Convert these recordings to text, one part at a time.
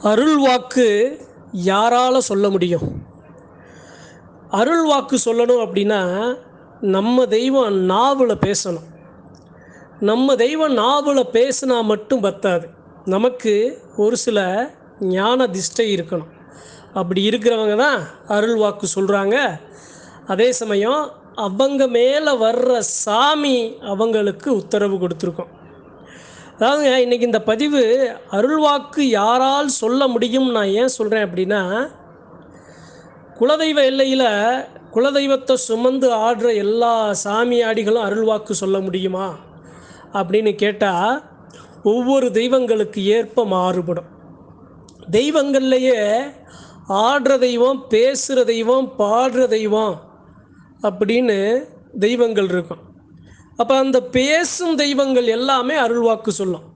அருள் வாக்கு யாரால் சொல்ல முடியும்? அருள் வாக்கு சொல்லணும் அப்படின்னா நம்ம தெய்வம் நாவில் பேசணும். நம்ம தெய்வம் நாவில் பேசினா மட்டும் பத்தாது. நமக்கு ஒரு சில ஞான திஷ்டை இருக்கணும். அப்படி இருக்கிறவங்க தான் அருள் வாக்கு சொல்கிறாங்க அதே சமயம் அவங்க மேலே வர்ற சாமி அவங்களுக்கு உத்தரவு கொடுத்துருக்கோம். அதாவதுங்க இன்றைக்கி இந்த பதிவு அருள்வாக்கு யாரால் சொல்ல முடியும் நான் ஏன் சொல்கிறேன் அப்படின்னா குலதெய்வ எல்லையில் குலதெய்வத்தை சுமந்து ஆடுற எல்லா சாமியாடிகளும் அருள்வாக்கு சொல்ல முடியுமா அப்படின்னு கேட்டால் ஒவ்வொரு தெய்வங்களுக்கு ஏற்ப மாறுபடும். தெய்வங்கள்லேயே ஆடுற தெய்வம் பேசுகிற தெய்வம் பாடுற தெய்வம் அப்படின்னு தெய்வங்கள் இருக்கும். அப்போ அந்த பேசும் தெய்வங்கள் எல்லாமே அருள்வாக்கு சொல்லும்.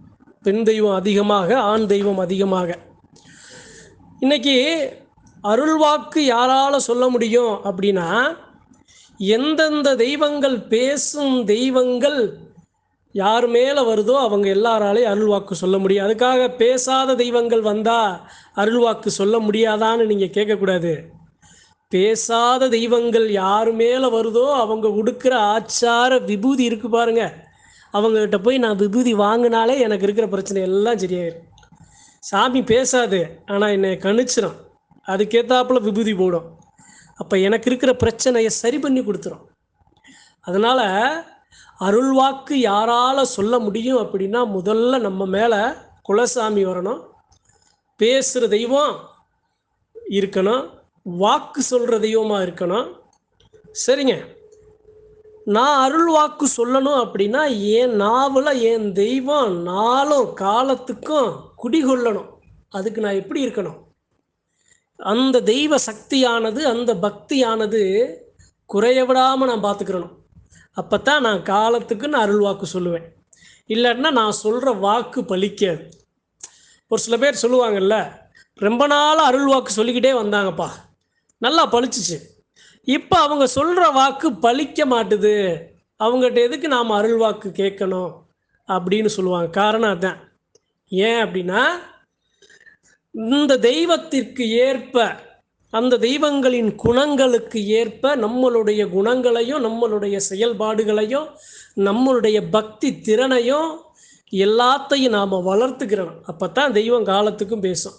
பெண் தெய்வம் அதிகமாக ஆண் தெய்வம் அதிகமாக. இன்னைக்கு அருள்வாக்கு யாரால் சொல்ல முடியும் அப்படின்னா எந்தெந்த தெய்வங்கள் பேசும் தெய்வங்கள் யார் மேலே வருதோ அவங்க எல்லாராலையும் அருள்வாக்கு சொல்ல முடியும். அதுக்காக பேசாத தெய்வங்கள் வந்தால் அருள்வாக்கு சொல்ல முடியாதான்னு நீங்கள் கேட்கக்கூடாது. பேசாத தெய்வங்கள் யார் மேலே வருதோ அவங்க உடுக்கிற ஆச்சார விபூதி இருக்கு பாருங்க. அவங்ககிட்ட போய் நான் விபூதி வாங்கினாலே எனக்கு இருக்கிற பிரச்சனை எல்லாம் சரியாயிடும் சாமி பேசாது ஆனால் என்னை கணிச்சிடும் அதுக்கேற்றாப்புல விபூதி போடும். அப்போ எனக்கு இருக்கிற பிரச்சனையை சரி பண்ணி கொடுத்துரும். அதனால் அருள்வாக்கு யாரால் சொல்ல முடியும் அப்படின்னா முதல்ல நம்ம மேலே குலசாமி வரணும். பேசுகிற தெய்வம் இருக்கணும். வாக்கு சொல்கிற தெய்வமாக இருக்கணும்? சரிங்க. நான் அருள் வாக்கு சொல்லணும் அப்படின்னா என் நாவில் என் தெய்வம் நாளும் காலத்துக்கும் குடிகொள்ளணும். அதுக்கு நான் எப்படி இருக்கணும்? அந்த தெய்வ சக்தியானது அந்த பக்தியானது குறைய விடாமல் நான் பார்த்துக்கிறணும் அப்போ தான் நான் காலத்துக்கு நான் அருள் வாக்கு சொல்லுவேன். இல்லைன்னா நான் சொல்கிற வாக்கு பலிக்காது. ஒரு சில பேர் சொல்லுவாங்கல்ல ரொம்ப நாளாக அருள் வாக்கு சொல்லிக்கிட்டே வந்தாங்கப்பா. நல்லா பழிச்சிச்சு. இப்போ அவங்க சொல்கிற வாக்கு பலிக்க மாட்டுது. அவங்ககிட்ட எதுக்கு நாம் அருள் வாக்கு கேட்கணும்? அப்படின்னு சொல்லுவாங்க. காரணம் அதான். ஏன் அப்படின்னா இந்த தெய்வத்திற்கு ஏற்ப அந்த தெய்வங்களின் குணங்களுக்கு ஏற்ப நம்மளுடைய குணங்களையும் நம்மளுடைய செயல்பாடுகளையும் நம்மளுடைய பக்தி திறனையும் எல்லாத்தையும் நாம் வளர்த்துக்கிறோம். அப்போ தான் தெய்வம் காலத்துக்கும் பேசும்.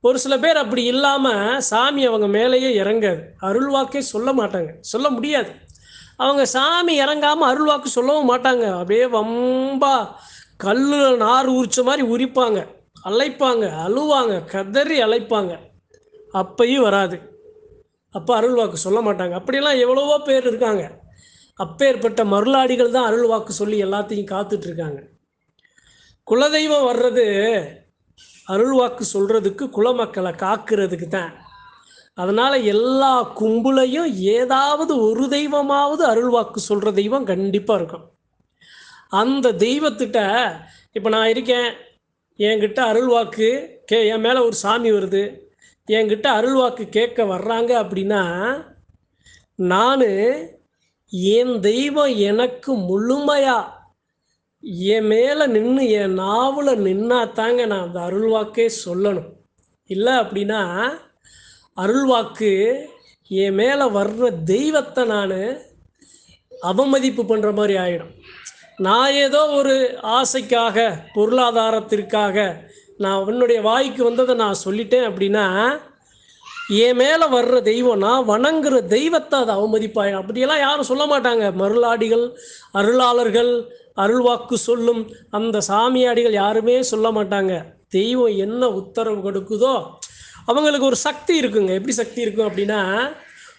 ஒரு சில பேர் அப்படி இல்லாமல் சாமி அவங்க மேலேயே இறங்காது. அருள்வாக்கே சொல்ல மாட்டாங்க. சொல்ல முடியாது. அவங்க சாமி இறங்காமல் அருள்வாக்கு சொல்லவும் மாட்டாங்க. அப்படியே வம்பா கல்லில் நார் உரிச்ச மாதிரி உரிப்பாங்க. அழைப்பாங்க அழுவாங்க கதறி அழைப்பாங்க. அப்பையும் வராது. அப்போ அருள்வாக்கு சொல்ல மாட்டாங்க. அப்படிலாம் எவ்வளவோ பேர் இருக்காங்க. அப்பேற்பட்ட மருளாடிகள் தான் அருள்வாக்கு சொல்லி எல்லாத்தையும் காத்துட்ருக்காங்க குலதெய்வம் வர்றது அருள்வாக்கு சொல்கிறதுக்கு குலமக்களை காக்கிறதுக்கு தான். அதனால் எல்லா கும்பலையும் ஏதாவது ஒரு தெய்வமாவது அருள்வாக்கு சொல்கிற தெய்வம் கண்டிப்பாக இருக்கும். அந்த தெய்வத்திட்ட இப்போ நான் இருக்கேன் என்கிட்ட அருள்வாக்கு கே என் மேலே ஒரு சாமி வருது என்கிட்ட அருள்வாக்கு கேட்க வர்றாங்க அப்படின்னா நான் என் தெய்வம் எனக்கு முழுமையாக என் மேலே நின்று என் நாவில் நின்னா தாங்க நான் அந்த அருள்வாக்கே சொல்லணும். இல்லை அப்படின்னா அருள்வாக்கு என் மேலே வர்ற தெய்வத்தை நான் அவமதிப்பு பண்ணுற மாதிரி ஆகிடும் நான் ஏதோ ஒரு ஆசைக்காக பொருளாதாரத்திற்காக நான் உன்னுடைய வாய்க்கு வந்ததை நான் சொல்லிட்டேன் அப்படின்னா என் மேலே வர்ற தெய்வம் நான் வணங்குற தெய்வத்தை அதை அவமதிப்பாயிடும். அப்படியெல்லாம் யாரும் சொல்ல மாட்டாங்க. மருளாடிகள் அருளாளர்கள் அருள்வாக்கு சொல்லும் அந்த சாமியாடிகள் யாருமே சொல்ல மாட்டாங்க. தெய்வம் என்ன உத்தரவு கொடுக்குதோ அவங்களுக்கு ஒரு சக்தி இருக்குங்க. எப்படி சக்தி இருக்கும் அப்படின்னா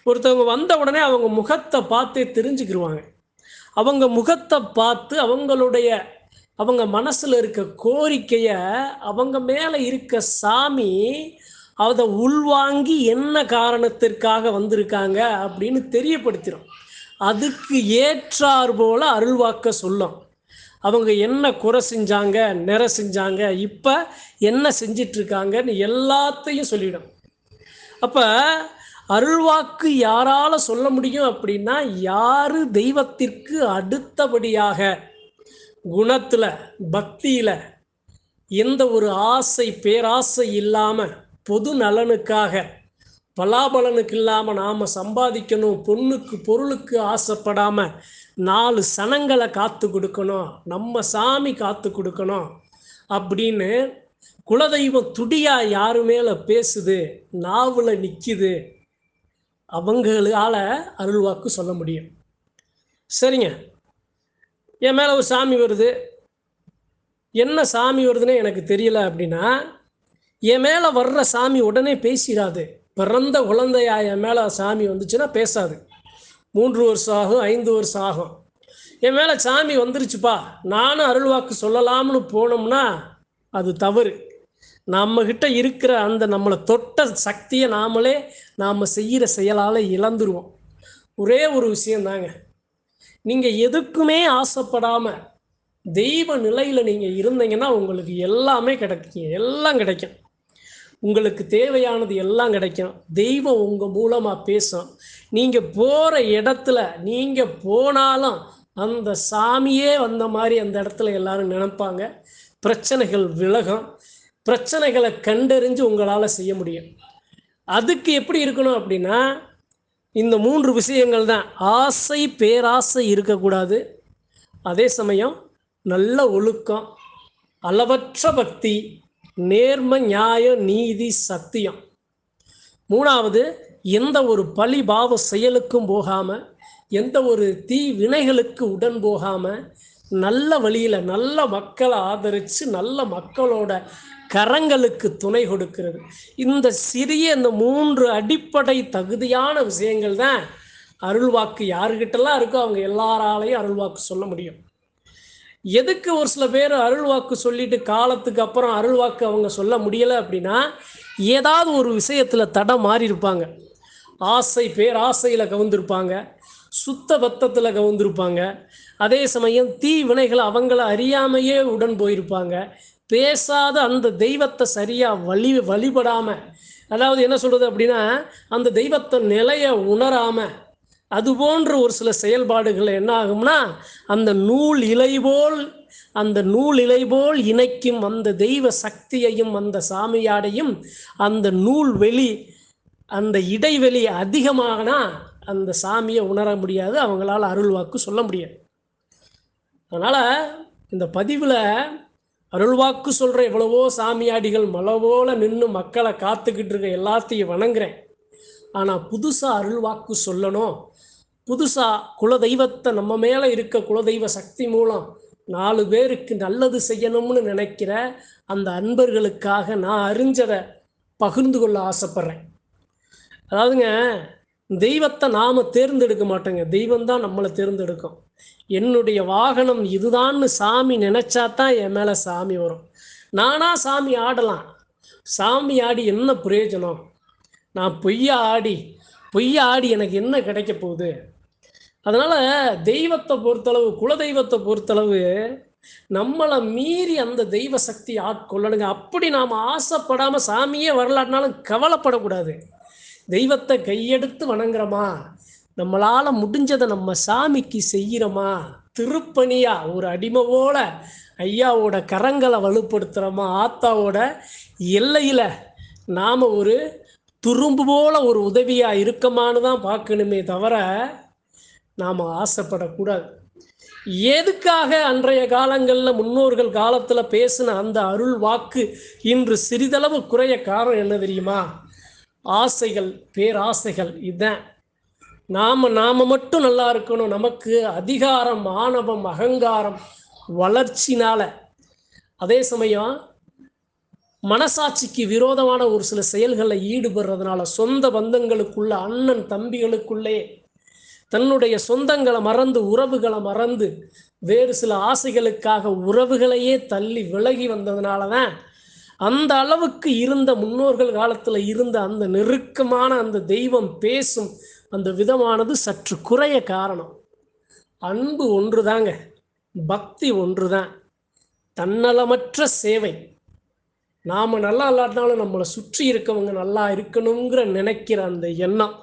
ஒருத்தவங்க வந்த உடனே அவங்க முகத்தை பார்த்தே தெரிஞ்சுக்கிடுவாங்க அவங்க முகத்தை பார்த்து அவங்களுடைய அவங்க மனசில் இருக்க கோரிக்கையை அவங்க மேலே இருக்க சாமி அதை உள்வாங்கி என்ன காரணத்திற்காக வந்திருக்காங்க அப்படின்னு தெரியப்படுத்திடும் அதுக்கு ஏற்றார் போல அருள்வாக்க சொல்லும். அவங்க என்ன குறை செஞ்சாங்க நிறை செஞ்சாங்க இப்போ என்ன செஞ்சிட்ருக்காங்கன்னு எல்லாத்தையும் சொல்லிடும் அப்போ அருள்வாக்கு யாரால் சொல்ல முடியும் அப்படின்னா யார் தெய்வத்திற்கு அடுத்தபடியாக குணத்தில் பக்தியில் எந்த ஒரு ஆசை பேராசை இல்லாமல் பொது நலனுக்காக பலாபலனுக்கு இல்லாமல் நாம் சம்பாதிக்கணும் பொண்ணுக்கு பொருளுக்கு ஆசைப்படாமல் நாலு சனங்களை காத்து கொடுக்கணும் நம்ம சாமி காத்து கொடுக்கணும் அப்படின்னு குலதெய்வம் துடியா யாரு மேலே பேசுது நாவில் நிற்கிது அவங்களால அருள்வாக்கு சொல்ல முடியும். சரிங்க. என் மேலே ஒரு சாமி வருது. என்ன சாமி வருதுன்னு எனக்கு தெரியல அப்படின்னா என் மேலே வர்ற சாமி உடனே பேசிடாது பிறந்த குழந்தையா என் மேலே சாமி வந்துச்சுன்னா பேசாது. மூன்று வருஷம் ஆகும் ஐந்து வருஷம் ஆகும். என் மேலே சாமி வந்துருச்சுப்பா. நானும் அருள்வாக்கு சொல்லலாம்னு போனோம்னா அது தவறு. நம்மக்கிட்ட இருக்கிற அந்த நம்மளை தொட்ட சக்தியை நாமளே நாம் செய்கிற செயலால் இழந்துருவோம். ஒரே ஒரு விஷயந்தாங்க நீங்கள் எதுக்குமே ஆசைப்படாமல் தெய்வ நிலையில் நீங்கள் இருந்தீங்கன்னா உங்களுக்கு எல்லாமே கிடைக்கும். எல்லாம் கிடைக்கும். உங்களுக்கு தேவையானது எல்லாம் கிடைக்கும். தெய்வம் உங்கள் மூலமாக பேசும். நீங்கள் போகிற இடத்துல நீங்கள் போனாலும் அந்த சாமியே வந்த மாதிரி அந்த இடத்துல எல்லாரும் நினைப்பாங்க. பிரச்சனைகள் விலகும். பிரச்சனைகளை கண்டறிஞ்சு உங்களால் செய்ய முடியும். அதுக்கு எப்படி இருக்கணும் அப்படின்னா இந்த மூன்று விஷயங்கள் தான். ஆசை பேராசை இருக்கக்கூடாது. அதே சமயம் நல்ல ஒழுக்கம் அளவற்ற பக்தி நேர்ம நியாயம் நீதி சத்தியம். மூணாவது எந்த ஒரு பழி பாவ செயலுக்கும் போகாமல் எந்த ஒரு தீ வினைகளுக்கு உடன் போகாமல் நல்ல வழியில் நல்ல மக்களை ஆதரித்து நல்ல மக்களோட கரங்களுக்கு துணை கொடுக்கிறது. இந்த சிறிய இந்த மூன்று அடிப்படை தகுதியான விஷயங்கள் தான் அருள்வாக்கு யாருக்கிட்டலாம் இருக்கோ அவங்க எல்லாராலையும் அருள்வாக்கு சொல்ல முடியும். எதுக்கு ஒரு சில பேர் அருள்வாக்கு சொல்லிட்டு காலத்துக்கு அப்புறம் அருள்வாக்கு அவங்க சொல்ல முடியலை அப்படின்னா ஏதாவது ஒரு விஷயத்தில் தடம் மாறி இருப்பாங்க ஆசை பேராசையில் கவுந்திருப்பாங்க. சுத்த பத்தத்தில் கவுந்திருப்பாங்க. அதே சமயம் தீ வினைகளை அவங்கள அறியாமையே உடன் போயிருப்பாங்க. பேசாத அந்த தெய்வத்தை சரியாக வழி வழிபடாமல் அதாவது என்ன சொல்கிறது அப்படின்னா அந்த தெய்வத்தை நிலையை உணராமல் அது போன்ற ஒரு சில செயல்பாடுகள் என்ன ஆகும்னா அந்த நூல் இலை போல் அந்த நூல் இலை போல் இணைக்கும் அந்த தெய்வ சக்தியையும் அந்த சாமியாடையும் அந்த நூல் வெளி அந்த இடைவெளி அதிகமாகனா அந்த சாமியை உணர முடியாது அவங்களால் அருள்வாக்கு சொல்ல முடியாது. அதனால் இந்த பதிவில் அருள்வாக்கு சொல்கிற எவ்வளவோ சாமியாடிகள் மலவோல நின்று மக்களை காத்துக்கிட்டு இருக்க எல்லாத்தையும் வணங்குறேன். ஆனால் புதுசாக அருள்வாக்கு சொல்லணும். புதுசாக குலதெய்வத்தை நம்ம மேலே இருக்க குலதெய்வ சக்தி மூலம் நாலு பேருக்கு நல்லது செய்யணும்னு நினைக்கிற அந்த அன்பர்களுக்காக நான் அறிஞ்சதை பகிர்ந்து கொள்ள ஆசைப்பட்றேன். அதாவதுங்க தெய்வத்தை நாம் தேர்ந்தெடுக்க மாட்டோங்க. தெய்வம் தான் நம்மளை தேர்ந்தெடுக்கும். என்னுடைய வாகனம் இதுதான்னு சாமி நினச்சா தான் என் மேலே சாமி வரும். நானாக சாமி ஆடலாம். சாமி ஆடி என்ன பிரயோஜனம்? நான் பொய்யா ஆடி பொய்யா ஆடி எனக்கு என்ன கிடைக்க போகுது? அதனால் தெய்வத்தை பொறுத்தளவு குலதெய்வத்தை பொறுத்தளவு நம்மளை மீறி அந்த தெய்வ சக்தி ஆட்கொள்ளணுங்க. அப்படி நாம் ஆசைப்படாமல் சாமியே வரலாறுனாலும் கவலைப்படக்கூடாது. தெய்வத்தை கையெடுத்து வணங்குறோமா? நம்மளால் முடிஞ்சதை நம்ம சாமிக்கு செய்கிறோமா திருப்பணியாக ஒரு அடிமை போல ஐயாவோட கரங்களை வலுப்படுத்துகிறோமா ஆத்தாவோட எல்லையில் நாம் ஒரு துரும்பு போல ஒரு உதவியாக இருக்கமானு தான் பார்க்கணுமே தவிர நாம் ஆசைப்படக்கூடாது. எதுக்காக அன்றைய காலங்களில் முன்னோர்கள் காலத்தில் பேசின அந்த அருள் வாக்கு இன்று சிறிதளவு குறைய காரணம் என்ன தெரியுமா? ஆசைகள் பேராசைகள் இதுதான். நாம் நாம் மட்டும் நல்லா இருக்கணும். நமக்கு அதிகாரம் ஆணவம் அகங்காரம் வளர்ச்சினால். அதே சமயம் மனசாட்சிக்கு விரோதமான ஒரு சில செயல்களில் ஈடுபடுறதுனால சொந்த பந்தங்களுக்குள்ள அண்ணன் தம்பிகளுக்குள்ளே தன்னுடைய சொந்தங்களை மறந்து உறவுகளை மறந்து வேறு சில ஆசைகளுக்காக உறவுகளையே தள்ளி விலகி வந்ததுனால தான் அந்த அளவுக்கு இருந்த முன்னோர்கள் காலத்தில் இருந்த அந்த நெருக்கமான அந்த தெய்வம் பேசும் அந்த விதமானது சற்று குறைய காரணம். அன்பு ஒன்று தாங்க பக்தி ஒன்று தான் தன்னலமற்ற சேவை. நாம் நல்லா இல்லாட்டினாலும் நம்மளை சுற்றி இருக்கவங்க நல்லா இருக்கணுங்கிற நினைக்கிற அந்த எண்ணம்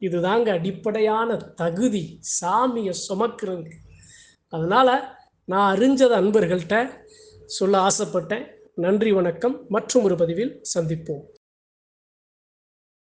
இதுதாங்க அடிப்படையான தகுதி சாமியை சுமக்கிறது. அதனால் நான் அறிஞ்சத அன்பர்கள்ட்ட சொல்ல ஆசைப்பட்டேன். நன்றி வணக்கம். மற்றும் ஒரு பதிவில் சந்திப்போம்.